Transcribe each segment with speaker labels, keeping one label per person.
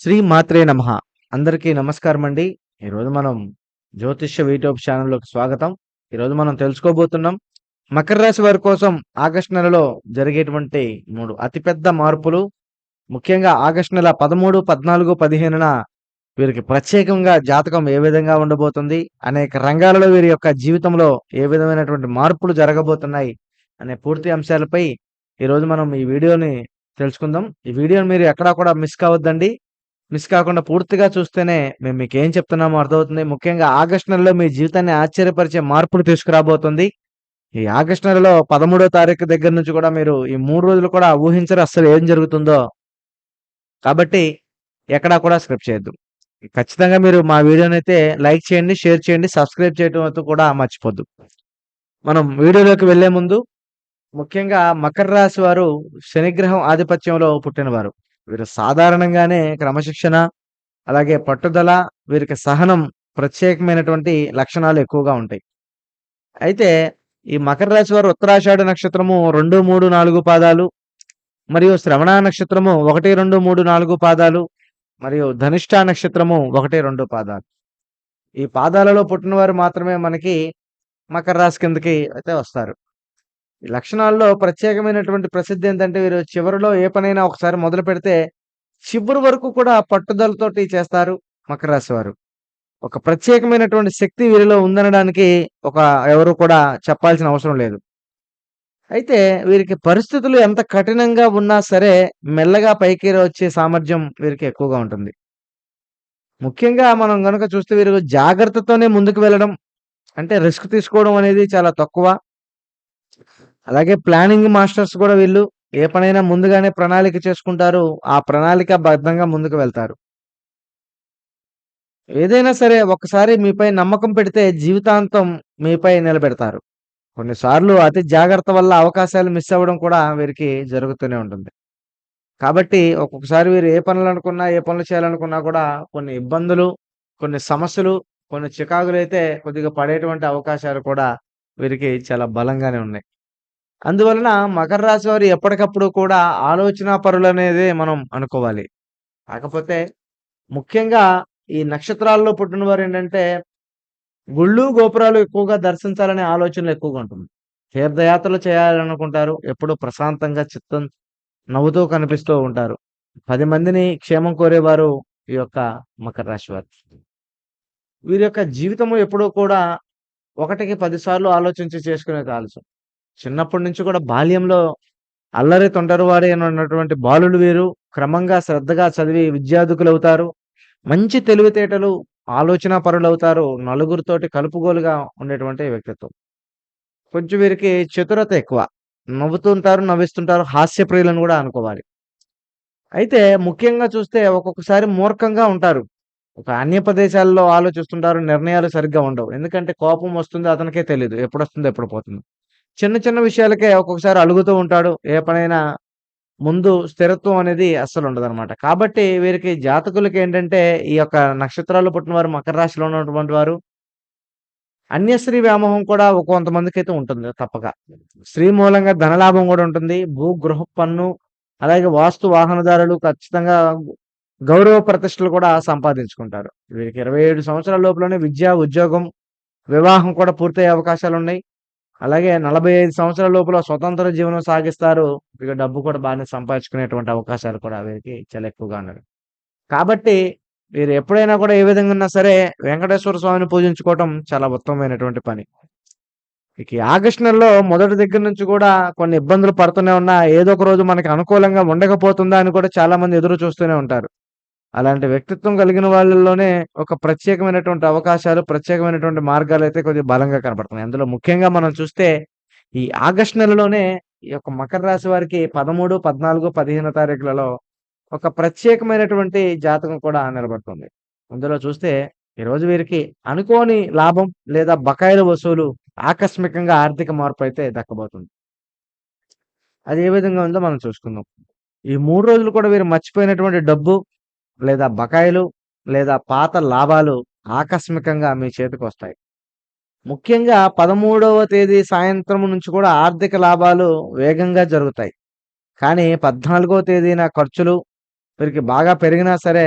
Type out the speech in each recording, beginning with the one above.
Speaker 1: శ్రీ మాత్రే నమ. అందరికీ నమస్కారం అండి ఈరోజు మనం జ్యోతిష్య యూట్యూబ్ ఛానల్లోకి స్వాగతం. ఈరోజు మనం తెలుసుకోబోతున్నాం మకర రాశి వారి కోసం ఆగస్టు నెలలో జరిగేటువంటి మూడు అతిపెద్ద మార్పులు. ముఖ్యంగా ఆగస్టు నెల పదమూడు పద్నాలుగు పదిహేనున వీరికి ప్రత్యేకంగా జాతకం ఏ విధంగా ఉండబోతుంది అనేక రంగాలలో వీరి యొక్క జీవితంలో ఏ విధమైనటువంటి మార్పులు జరగబోతున్నాయి అనే పూర్తి అంశాలపై ఈరోజు మనం ఈ వీడియోని తెలుసుకుందాం. ఈ వీడియోని మీరు ఎక్కడా కూడా మిస్ కావద్దండి. మిస్ కాకుండా పూర్తిగా చూస్తేనే మేము మీకు ఏం చెప్తున్నామో అర్థమవుతుంది. ముఖ్యంగా ఆగస్టు నెలలో మీ జీవితాన్ని ఆశ్చర్యపరిచే మార్పులు తీసుకురాబోతుంది. ఈ ఆగస్టు నెలలో పదమూడో తారీఖు దగ్గర నుంచి కూడా మీరు ఈ మూడు రోజులు కూడా ఊహించరు అసలు ఏం జరుగుతుందో. కాబట్టి ఎక్కడా కూడా స్క్రిప్ట్ చేయొద్దు. ఖచ్చితంగా మీరు మా వీడియోని అయితే లైక్ చేయండి షేర్ చేయండి సబ్స్క్రైబ్ చేయడం అయితే కూడా మర్చిపోద్దు. మనం వీడియోలోకి వెళ్ళే ముందు ముఖ్యంగా మకర రాశి వారు శనిగ్రహం ఆధిపత్యంలో పుట్టినవారు. వీరు సాధారణంగానే క్రమశిక్షణ అలాగే పట్టుదల వీరికి సహనం ప్రత్యేకమైనటువంటి లక్షణాలు ఎక్కువగా ఉంటాయి. అయితే ఈ మకర రాశి వారు ఉత్తరాషాఢ నక్షత్రము రెండు మూడు నాలుగు పాదాలు మరియు శ్రవణ నక్షత్రము ఒకటి రెండు మూడు నాలుగు పాదాలు మరియు ధనిష్ట నక్షత్రము ఒకటి రెండు పాదాలు. ఈ పాదాలలో పుట్టినవారు మాత్రమే మనకి మకర రాశి కిందకి అయితే వస్తారు. లక్షణాల్లో ప్రత్యేకమైనటువంటి ప్రసిద్ధి ఏంటంటే వీరు చివరిలో ఏ పనైనా ఒకసారి మొదలు పెడితే చివరి వరకు కూడా పట్టుదలతోటి చేస్తారు మకర రాశి వారు. ఒక ప్రత్యేకమైనటువంటి శక్తి వీరిలో ఉందనడానికి ఒక ఎవరు కూడా చెప్పాల్సిన అవసరం లేదు. అయితే వీరికి పరిస్థితులు ఎంత కఠినంగా ఉన్నా సరే మెల్లగా పైకి వచ్చే సామర్థ్యం వీరికి ఎక్కువగా ఉంటుంది. ముఖ్యంగా మనం కనుక చూస్తే వీరు జాగ్రత్తతోనే ముందుకు వెళ్ళడం అంటే రిస్క్ తీసుకోవడం అనేది చాలా తక్కువ. అలాగే ప్లానింగ్ మాస్టర్స్ కూడా వీళ్ళు ఏ పనైనా ముందుగానే ప్రణాళిక చేసుకుంటారు. ఆ ప్రణాళిక బద్ధంగా ముందుకు వెళ్తారు. ఏదైనా సరే ఒకసారి మీపై నమ్మకం పెడితే జీవితాంతం మీపై నిలబెడతారు. కొన్నిసార్లు అతి జాగ్రత్త వల్ల అవకాశాలు మిస్ అవ్వడం కూడా వీరికి జరుగుతూనే ఉంటుంది. కాబట్టి ఒక్కొక్కసారి వీరు ఏ పనులు అనుకున్నా ఏ పనులు చేయాలనుకున్నా కూడా కొన్ని ఇబ్బందులు కొన్ని సమస్యలు కొన్ని చికాకులు అయితే కొద్దిగా పడేటువంటి అవకాశాలు కూడా వీరికి చాలా బలంగానే ఉన్నాయి. అందువలన మకర రాశి వారు ఎప్పటికప్పుడు కూడా ఆలోచన పరులు అనేది మనం అనుకోవాలి. కాకపోతే ముఖ్యంగా ఈ నక్షత్రాల్లో పుట్టిన వారు ఏంటంటే గుళ్ళు గోపురాలు ఎక్కువగా దర్శించాలనే ఆలోచనలు ఎక్కువగా ఉంటుంది. తీర్థయాత్రలు చేయాలనుకుంటారు. ఎప్పుడు ప్రశాంతంగా చిత్తం నవ్వుతూ కనిపిస్తూ ఉంటారు. పది మందిని క్షేమం కోరేవారు ఈ యొక్క మకర రాశి వారు. వీరి యొక్క జీవితము ఎప్పుడూ కూడా ఒకటికి పదిసార్లు ఆలోచించి చేసుకునే ఆలోచన చిన్నప్పటి నుంచి కూడా బాల్యంలో అల్లరి తొంటరివారి అన్నటువంటి బాలులు వీరు. క్రమంగా శ్రద్ధగా చదివి విద్యార్థుకులు అవుతారు మంచి తెలివితేటలు ఆలోచన పరులు అవుతారు నలుగురితోటి కలుపుగోలుగా ఉండేటువంటి వ్యక్తిత్వం. కొంచెం వీరికి చతురత ఎక్కువ. నవ్వుతుంటారు నవ్విస్తుంటారు. హాస్యప్రియులను కూడా అనుకోవాలి. అయితే ముఖ్యంగా చూస్తే ఒక్కొక్కసారి మూర్ఖంగా ఉంటారు. ఒక అన్య ప్రదేశాల్లో ఆలోచిస్తుంటారు నిర్ణయాలు సరిగ్గా ఉండవు. ఎందుకంటే కోపం వస్తుంది అతనికే తెలియదు ఎప్పుడు వస్తుందో ఎప్పుడు పోతుందో. చిన్న చిన్న విషయాలకే ఒక్కొక్కసారి అలుగుతూ ఉంటాడు. ఏ పనైనా ముందు స్థిరత్వం అనేది అస్సలు ఉండదన్నమాట. కాబట్టి వీరికి జాతకులకి ఏంటంటే ఈ యొక్క నక్షత్రాలు పుట్టినవారు మకర రాశిలో ఉన్నటువంటి వారు అన్యశ్రీ వ్యామోహం కూడా ఒక కొంతమందికి అయితే ఉంటుంది తప్పక. స్త్రీ మూలంగా ధనలాభం కూడా ఉంటుంది. భూ గృహ పన్ను అలాగే వాస్తు వాహనదారులు ఖచ్చితంగా గౌరవ ప్రతిష్టలు కూడా సంపాదించుకుంటారు. వీరికి ఇరవై ఏడు సంవత్సరాల లోపలనే విద్య ఉద్యోగం వివాహం కూడా పూర్తయ్యే అవకాశాలు ఉన్నాయి అలాగే నలభై ఐదు సంవత్సరాల లోపల స్వతంత్ర జీవనం సాగిస్తారు. ఇక డబ్బు కూడా బాగానే సంపాదించుకునేటువంటి అవకాశాలు కూడా వీరికి చాలా ఎక్కువగా ఉన్నాయి. కాబట్టి మీరు ఎప్పుడైనా కూడా ఏ విధంగా ఉన్నా సరే వెంకటేశ్వర స్వామిని పూజించుకోవటం చాలా ఉత్తమమైనటువంటి పని. ఇక ఆగస్టు నెలలో మొదటి దగ్గర నుంచి కూడా కొన్ని ఇబ్బందులు పడుతూనే ఉన్నా ఏదో ఒక రోజు మనకి అనుకూలంగా ఉండకపోతుందా అని కూడా చాలా మంది ఎదురు చూస్తూనే ఉంటారు. అలాంటి వ్యక్తిత్వం కలిగిన వాళ్ళలోనే ఒక ప్రత్యేకమైనటువంటి అవకాశాలు ప్రత్యేకమైనటువంటి మార్గాలు అయితే కొద్దిగా బలంగా కనపడుతున్నాయి. అందులో ముఖ్యంగా మనం చూస్తే ఈ ఆగస్ట్ నెలలోనే ఈ యొక్క మకర రాశి వారికి పదమూడు పద్నాలుగు పదిహేను తారీఖులలో ఒక ప్రత్యేకమైనటువంటి జాతకం కూడా నిలబడుతుంది. అందులో చూస్తే ఈరోజు వీరికి అనుకోని లాభం లేదా బకాయిల వసూలు ఆకస్మికంగా ఆర్థిక మార్పు అయితే దక్కబోతుంది. అది ఏ విధంగా ఉందో మనం చూసుకుందాం. ఈ మూడు రోజులు కూడా వీరు మర్చిపోయినటువంటి డబ్బు లేదా బకాయిలు లేదా పాత లాభాలు ఆకస్మికంగా మీ చేతికి వస్తాయి ముఖ్యంగా పదమూడవ తేదీ సాయంత్రం నుంచి కూడా ఆర్థిక లాభాలు వేగంగా జరుగుతాయి కానీ పద్నాలుగో తేదీన ఖర్చులు వీరికి బాగా పెరిగినా సరే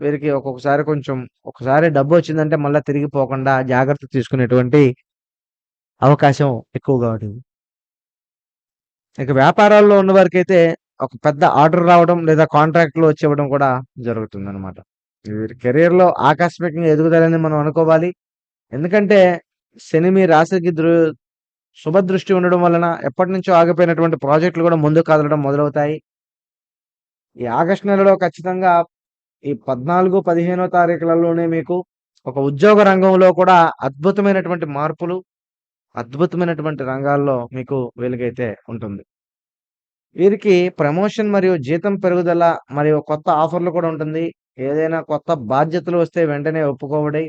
Speaker 1: వీరికి ఒక్కొక్కసారి కొంచెం ఒకసారి డబ్బు వచ్చిందంటే మళ్ళీ తిరిగిపోకుండా జాగ్రత్త తీసుకునేటువంటి అవకాశం ఎక్కువగా ఉంటుంది. ఇక వ్యాపారాల్లో ఉన్న వారికైతే ఒక పెద్ద ఆర్డర్ రావడం లేదా కాంట్రాక్ట్‌లు వచ్చి ఇవ్వడం కూడా జరుగుతుందనమాట. వీరి కెరియర్‌లో ఆకస్మికంగా ఎదుగుదలని మనం అనుకోవాలి. ఎందుకంటే శని మీ రాశికి దృ శుభదృష్టి ఉండడం వలన ఎప్పటినుంచో ఆగిపోయినటువంటి ప్రాజెక్టులు కూడా ముందుకు కదలడం మొదలవుతాయి. ఈ ఆగస్టు నెలలో ఖచ్చితంగా ఈ 14, 15 తారీఖులలోనే మీకు ఒక ఉద్యోగ రంగంలో కూడా అద్భుతమైనటువంటి మార్పులు, అద్భుతమైనటువంటి రంగాల్లో మీకు వెలుగైతే ఉంటుంది. వీరికి ప్రమోషన్ మరియు జీతం పెరుగుదల మరియు కొత్త ఆఫర్‌లు కూడా ఉంటుంది. ఏదైనా కొత్త బాధ్యతలు వస్తే వెంటనే ఒప్పుకోవడి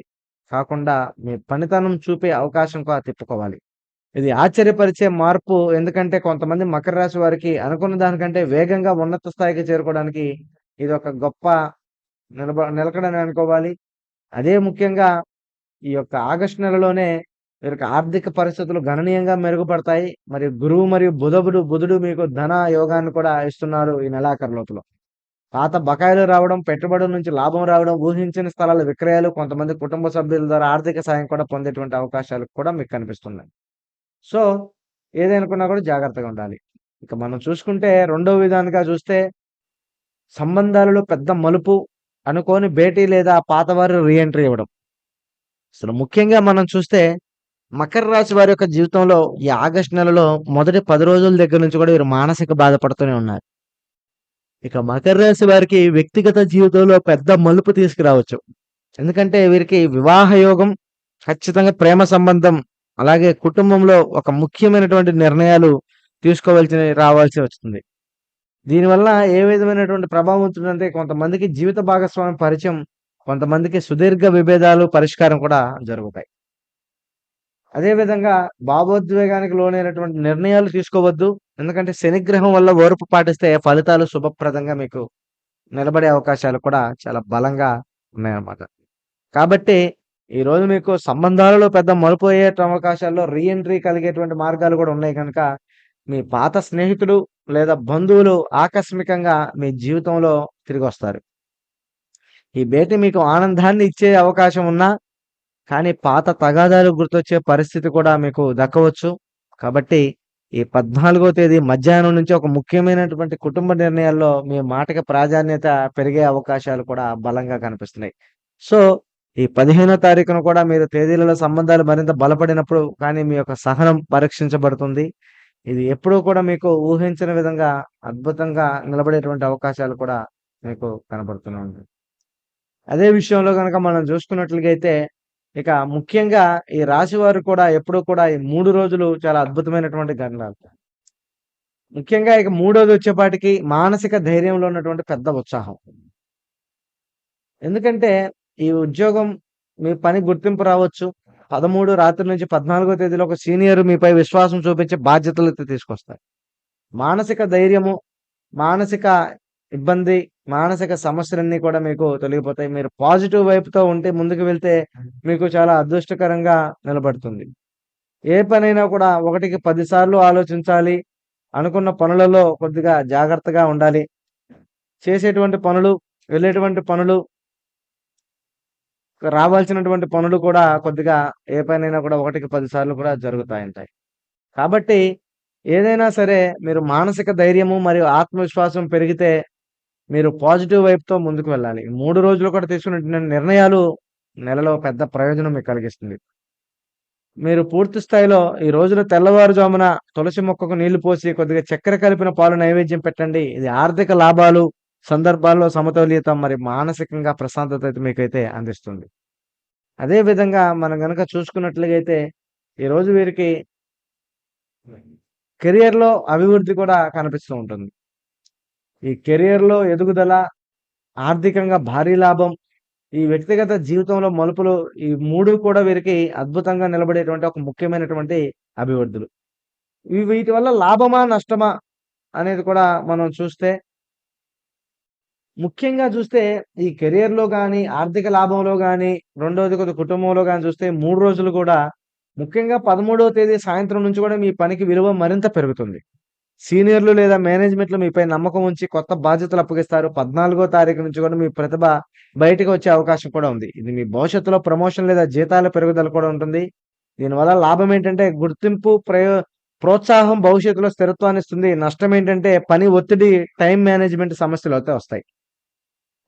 Speaker 1: కాకుండా మీ పనితనం చూపే అవకాశం కూడా తిప్పుకోవాలి. ఇది ఆశ్చర్యపరిచే మార్పు ఎందుకంటే కొంతమంది మకర రాశి వారికి అనుకున్న దానికంటే వేగంగా ఉన్నత స్థాయికి చేరుకోవడానికి ఇది ఒక గొప్ప నిలబ నిలకడని అనుకోవాలి. అదే ముఖ్యంగా ఈ యొక్క ఆగస్టు నెలలోనే వీరికి ఆర్థిక పరిస్థితులు గణనీయంగా మెరుగుపడతాయి. మరియు గురువు మరియు బుధుడు బుధుడు మీకు ధన యోగాన్ని కూడా ఇస్తున్నారు ఈ నెలాఖరు లోపల. పాత బకాయిలు రావడం, పెట్టుబడుల నుంచి లాభం రావడం, ఊహించిన స్థలాల విక్రయాలు, కొంతమంది కుటుంబ సభ్యుల ద్వారా ఆర్థిక సాయం కూడా పొందేటువంటి అవకాశాలు కూడా మీకు కనిపిస్తున్నాయి. సో, ఏదనుకున్నా కూడా జాగ్రత్తగా ఉండాలి. ఇక మనం చూసుకుంటే రెండో విధానంగా చూస్తే సంబంధాలలో పెద్ద మలుపు, అనుకోని భేటీ లేదా పాతవారు రీఎంట్రీ ఇవ్వడం. అసలు ముఖ్యంగా మనం చూస్తే మకర రాశి వారి యొక్క జీవితంలో ఈ ఆగస్టు నెలలో మొదటి పది రోజుల దగ్గర నుంచి కూడా వీరు మానసిక బాధపడుతూనే ఉన్నారు. ఇక మకర రాశి వారికి వ్యక్తిగత జీవితంలో పెద్ద మలుపు తీసుకురావచ్చు. ఎందుకంటే వీరికి వివాహ యోగం, ఖచ్చితంగా ప్రేమ సంబంధం, అలాగే కుటుంబంలో ఒక ముఖ్యమైనటువంటి నిర్ణయాలు తీసుకోవాల్సిన రావాల్సి వస్తుంది. దీనివల్ల ఏ విధమైనటువంటి ప్రభావం ఉంటుందంటే కొంతమందికి జీవిత భాగస్వామి పరిచయం, కొంతమందికి సుదీర్ఘ విభేదాలు పరిష్కారం కూడా జరుగుతాయి. అదేవిధంగా భావోద్వేగానికి లోనైనటువంటి నిర్ణయాలు తీసుకోవద్దు. ఎందుకంటే శనిగ్రహం వల్ల ఓర్పు పాటిస్తే ఫలితాలు శుభప్రదంగా మీకు నిలబడే అవకాశాలు కూడా చాలా బలంగా ఉన్నాయన్నమాట. కాబట్టి ఈరోజు మీకు సంబంధాలలో పెద్ద మలుపు అయ్యే అవకాశాల్లో రీ ఎంట్రీ కలిగేటువంటి మార్గాలు కూడా ఉన్నాయి కనుక మీ పాత స్నేహితులు లేదా బంధువులు ఆకస్మికంగా మీ జీవితంలో తిరిగొస్తారు. ఈ భేటీ మీకు ఆనందాన్ని ఇచ్చే అవకాశం ఉన్నా, కానీ పాత తగాదాలు గుర్తొచ్చే పరిస్థితి కూడా మీకు దక్కవచ్చు. కాబట్టి ఈ 14వ తేదీ మధ్యాహ్నం నుంచి ఒక ముఖ్యమైనటువంటి కుటుంబ నిర్ణయాల్లో మీ మాటకి ప్రాధాన్యత పెరిగే అవకాశాలు కూడా బలంగా కనిపిస్తున్నాయి. సో, ఈ 15వ తారీఖున కూడా మీరు తేదీలలో సంబంధాలు మరింత బలపడినప్పుడు కానీ మీ యొక్క సహనం పరీక్షించబడుతుంది. ఇది ఎప్పుడూ కూడా మీకు ఊహించిన విధంగా అద్భుతంగా నిలబడేటువంటి అవకాశాలు కూడా మీకు కనబడుతున్నాయి అదే విషయంలో కనుక మనం చూసుకున్నట్లుగైతే ఇక ముఖ్యంగా ఈ రాశి వారు కూడా ఎప్పుడూ కూడా ఈ మూడు రోజులు చాలా అద్భుతమైనటువంటి గణనాలు. ముఖ్యంగా ఇక మూడోది వచ్చేపాటికి మానసిక ధైర్యంలో ఉన్నటువంటి పెద్ద ఉత్సాహం. ఎందుకంటే ఈ ఉద్యోగం మీ పని గుర్తింపు రావచ్చు. 13 రాత్రి నుంచి 14వ తేదీలో ఒక సీనియర్ మీపై విశ్వాసం చూపించే బాధ్యతలైతే తీసుకొస్తారు. మానసిక ధైర్యము, మానసిక ఇబ్బంది, మానసిక సమస్యలన్నీ కూడా మీకు తొలగిపోతాయి. మీరు పాజిటివ్ వైపుతో ఉంటే ముందుకు వెళ్తే మీకు చాలా అదృష్టకరంగా నిలబడుతుంది. ఏ పనైనా కూడా ఒకటికి పదిసార్లు ఆలోచించాలి. అనుకున్న పనులలో కొద్దిగా జాగ్రత్తగా ఉండాలి. చేసేటువంటి పనులు, వెళ్ళేటువంటి పనులు రావాల్సినటువంటి పనులు కూడా కొద్దిగా ఏ పనైనా కూడా ఒకటికి పదిసార్లు కూడా జరుగుతాయంటాయి కాబట్టి ఏదైనా సరే మీరు మానసిక ధైర్యము మరియు ఆత్మవిశ్వాసం పెరిగితే మీరు పాజిటివ్ వైపుతో ముందుకు వెళ్ళాలి. మూడు రోజులు కూడా తీసుకున్న నిర్ణయాలు నెలలో పెద్ద ప్రయోజనం మీకు కలిగిస్తుంది. మీరు పూర్తి స్థాయిలో ఈ రోజున తెల్లవారుజామున తులసి మొక్కకు నీళ్ళు పోసి కొద్దిగా చక్కెర కలిపిన పాలు నైవేద్యం పెట్టండి. ఇది ఆర్థిక లాభాలు, సందర్భాల్లో సమతుల్యత మరి మానసికంగా ప్రశాంతత అయితే మీకైతే అందిస్తుంది. అదే విధంగా మనం గనక చూసుకున్నట్లుగైతే ఈరోజు వీరికి కెరియర్‌లో అభివృద్ధి కూడా కనిపిస్తూ ఉంటుంది. ఈ కెరియర్‌లో ఎదుగుదల, ఆర్థికంగా భారీ లాభం, ఈ వ్యక్తిగత జీవితంలో మలుపులు ఈ మూడు కూడా వీరికి అద్భుతంగా నిలబడేటువంటి ఒక ముఖ్యమైనటువంటి అభివృద్ధులు. వీటి వల్ల లాభమా? నష్టమా? అనేది కూడా మనం చూస్తే ముఖ్యంగా చూస్తే ఈ కెరియర్‌లో కానీ ఆర్థిక లాభంలో కానీ రెండోది కొద్ది కుటుంబంలో కానీ చూస్తే మూడు రోజులు కూడా ముఖ్యంగా 13వ తేదీ సాయంత్రం నుంచి కూడా మీ పనికి విలువ మరింత పెరుగుతుంది. సీనియర్లు లేదా మేనేజ్మెంట్లు మీపై నమ్మకం ఉంచి కొత్త బాధ్యతలు అప్పగిస్తారు. పద్నాలుగో తారీఖు నుంచి కూడా మీ ప్రతిభ బయటకు వచ్చే అవకాశం కూడా ఉంది. ఇది మీ భవిష్యత్తులో ప్రమోషన్ లేదా జీతాల పెరుగుదల కూడా ఉంటుంది. దీనివల్ల లాభం ఏంటంటే గుర్తింపు ప్రయో ప్రోత్సాహం భవిష్యత్తులో స్థిరత్వాన్ని ఇస్తుంది. నష్టం ఏంటంటే పని ఒత్తిడి టైం మేనేజ్మెంట్ సమస్యలు అయితే వస్తాయి.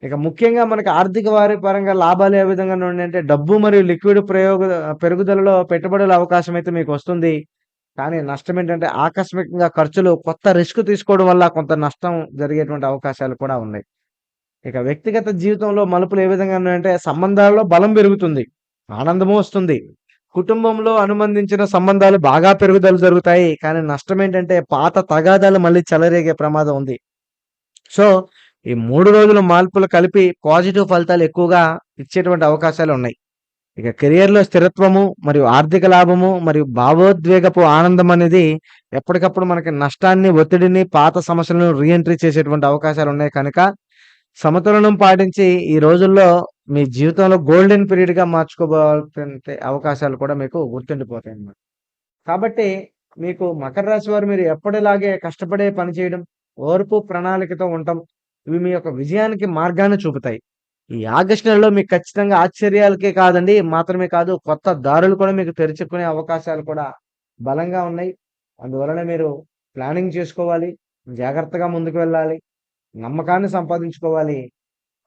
Speaker 1: ఇక ముఖ్యంగా మనకి ఆర్థిక వారి పరంగా లాభాలు ఏ విధంగా అంటే డబ్బు మరియు లిక్విడ్ ప్రయోగ పెరుగుదలలో పెట్టుబడుల అవకాశం అయితే మీకు వస్తుంది. కానీ నష్టం ఏంటంటే ఆకస్మికంగా ఖర్చులు కొత్త రిస్క్ తీసుకోవడం వల్ల కొంత నష్టం జరిగేటువంటి అవకాశాలు కూడా ఉన్నాయి. ఇక వ్యక్తిగత జీవితంలో మలుపులు ఏ విధంగా ఉన్నాయంటే సంబంధాలలో బలం పెరుగుతుంది ఆనందము వస్తుంది. కుటుంబంలో అనుబంధించిన సంబంధాలు బాగా పెరుగుదల జరుగుతాయి కానీ నష్టం ఏంటంటే పాత తగాదాలు మళ్ళీ చెలరేగే ప్రమాదం ఉంది. సో ఈ మూడు రోజుల మార్పులు కలిపి పాజిటివ్ ఫలితాలు ఎక్కువగా ఇచ్చేటువంటి అవకాశాలు ఉన్నాయి. ఇక కెరియర్లో స్థిరత్వము మరియు ఆర్థిక లాభము మరియు భావోద్వేగపు ఆనందం అనేది ఎప్పటికప్పుడు మనకి నష్టాన్ని ఒత్తిడిని పాత సమస్యలను రీఎంట్రీ చేసేటువంటి అవకాశాలు ఉన్నాయి. కనుక సమతులనం పాటించి ఈ రోజుల్లో మీ జీవితంలో గోల్డెన్ పీరియడ్గా మార్చుకోబోతుంటే అవకాశాలు కూడా మీకు గుర్తుండిపోతాయి అన్నమాట. కాబట్టి మీకు మకర రాశి వారు మీరు ఎప్పటిలాగే కష్టపడే పని చేయడం ఓర్పు ప్రణాళికతో ఉండటం ఇవి మీ యొక్క విజయానికి మార్గాన్ని చూపుతాయి. ఈ ఆగస్టు నెలలో మీకు ఖచ్చితంగా ఆశ్చర్యాలకే కాదండి మాత్రమే కాదు కొత్త దారులు కూడా మీకు తెరుచుకునే అవకాశాలు కూడా బలంగా ఉన్నాయి. అందువలన మీరు ప్లానింగ్ చేసుకోవాలి జాగ్రత్తగా ముందుకు వెళ్ళాలి నమ్మకాన్ని సంపాదించుకోవాలి.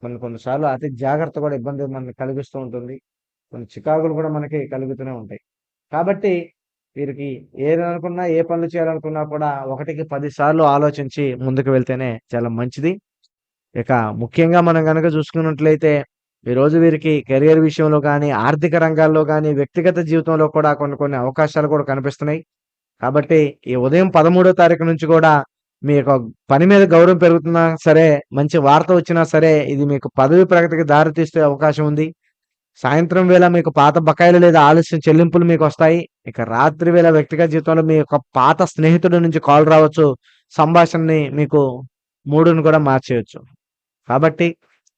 Speaker 1: కొన్ని కొన్నిసార్లు అతి జాగ్రత్త కూడా ఇబ్బంది మనకి కలిగిస్తూ ఉంటుంది. కొన్ని చికాకులు కూడా మనకి కలుగుతూనే ఉంటాయి. కాబట్టి వీరికి ఏదనుకున్నా ఏ పనులు చేయాలనుకున్నా కూడా ఒకటికి పది సార్లు ఆలోచించి ముందుకు వెళ్తేనే చాలా మంచిది. ఇక ముఖ్యంగా మనం కనుక చూసుకున్నట్లయితే ఈరోజు వీరికి కెరియర్ విషయంలో కానీ ఆర్థిక రంగాల్లో కానీ వ్యక్తిగత జీవితంలో కూడా కొన్ని కొన్ని అవకాశాలు కూడా కనిపిస్తున్నాయి. కాబట్టి ఈ ఉదయం పదమూడో తారీఖు నుంచి కూడా మీ యొక్క పని మీద గౌరవం పెరుగుతున్నా సరే మంచి వార్త వచ్చినా సరే ఇది మీకు పదవి ప్రగతికి దారితీస్తే అవకాశం ఉంది. సాయంత్రం వేళ మీకు పాత బకాయిలు లేదా ఆలస్యం చెల్లింపులు మీకు వస్తాయి. ఇక రాత్రి వేళ వ్యక్తిగత జీవితంలో మీ యొక్క పాత స్నేహితుడి నుంచి కాల్ రావచ్చు. సంభాషణని మీకు మూడును కూడా మార్చేయచ్చు. కాబట్టి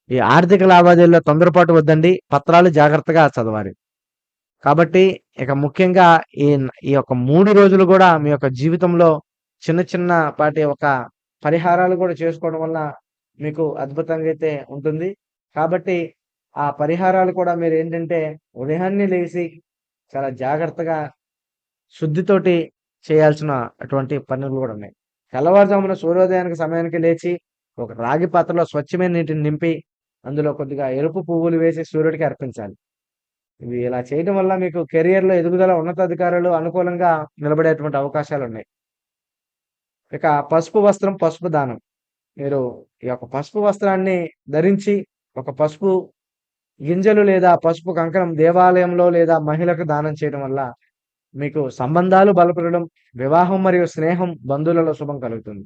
Speaker 1: ఈ ఆర్థిక లావాదేవీల్లో తొందరపాటు వద్దండి. పత్రాలు జాగ్రత్తగా చదవాలి. కాబట్టి ఇక ముఖ్యంగా ఈ ఈ యొక్క మూడు రోజులు కూడా మీ యొక్క జీవితంలో చిన్న చిన్న పాటి ఒక పరిహారాలు కూడా చేసుకోవడం వల్ల మీకు అద్భుతంగా అయితే ఉంటుంది. కాబట్టి ఆ పరిహారాలు కూడా మీరు ఏంటంటే ఉదయాన్నే లేచి చాలా జాగ్రత్తగా శుద్ధితోటి చేయాల్సిన అటువంటి పనులు కూడా ఉన్నాయి. తెల్లవారుజామున సూర్యోదయానికి సమయానికి లేచి ఒక రాగి పాత్రలో స్వచ్ఛమైన నీటిని నింపి అందులో కొద్దిగా ఎరుపు పువ్వులు వేసి సూర్యుడికి అర్పించాలి. ఇవి ఇలా చేయడం వల్ల మీకు కెరియర్లో ఎదుగుదల ఉన్నతాధికారులు అనుకూలంగా నిలబడేటువంటి అవకాశాలు ఉన్నాయి ఇక పసుపు వస్త్రం పసుపు దానం. మీరు ఈ యొక్క పసుపు వస్త్రాన్ని ధరించి ఒక పసుపు గింజలు లేదా పసుపు కంకణం దేవాలయంలో లేదా మహిళకు దానం చేయడం వల్ల మీకు సంబంధాలు బలపడడం వివాహం మరియు స్నేహం బంధువులలో శుభం కలుగుతుంది.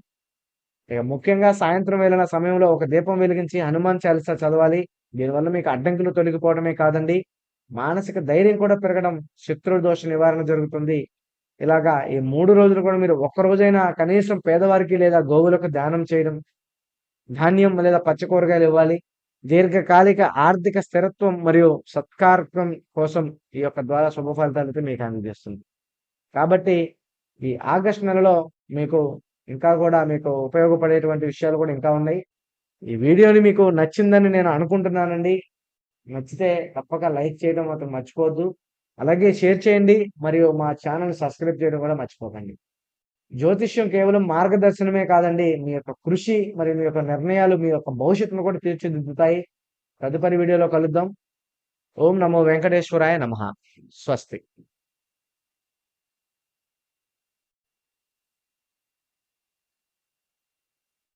Speaker 1: ఇక ముఖ్యంగా సాయంత్రం వెళ్ళిన సమయంలో ఒక దీపం వెలిగించి హనుమాన్ చాలీసా చదవాలి. దీనివల్ల మీకు అడ్డంకులు తొలగిపోవడమే కాదండి. మానసిక ధైర్యం కూడా పెరగడం శత్రు దోష నివారణ జరుగుతుంది. ఇలాగా ఈ మూడు రోజులు కూడా మీరు ఒక్క రోజైనా కనీసం పేదవారికి లేదా గోవులకు దానం చేయడం ధాన్యం లేదా పచ్చ కూరగాయలు ఇవ్వాలి. దీర్ఘకాలిక ఆర్థిక స్థిరత్వం మరియు సత్కారం కోసం ఈ యొక్క ద్వారా శుభ ఫలితాలతో మీకు అందజేస్తుంది. కాబట్టి ఈ ఆగస్ట్ నెలలో మీకు ఇంకా కూడా మీకు ఉపయోగపడేటువంటి విషయాలు కూడా ఇంకా ఉన్నాయి. ఈ వీడియోని మీకు నచ్చిందని నేను అనుకుంటున్నానండి. నచ్చితే తప్పక లైక్ చేయడం మాత్రం మర్చిపోవద్దు. అలాగే షేర్ చేయండి. మరియు మా ఛానల్ సబ్స్క్రైబ్ చేయడం కూడా మర్చిపోకండి. జ్యోతిష్యం కేవలం మార్గదర్శనమే కాదండి. మీ యొక్క కృషి మరియు మీ యొక్క నిర్ణయాలు మీ యొక్క భవిష్యత్తును కూడా తీర్చిదిద్దుతాయి. తదుపరి వీడియోలో కలుద్దాం. ఓం నమో వెంకటేశ్వరాయ నమ. స్వస్తి.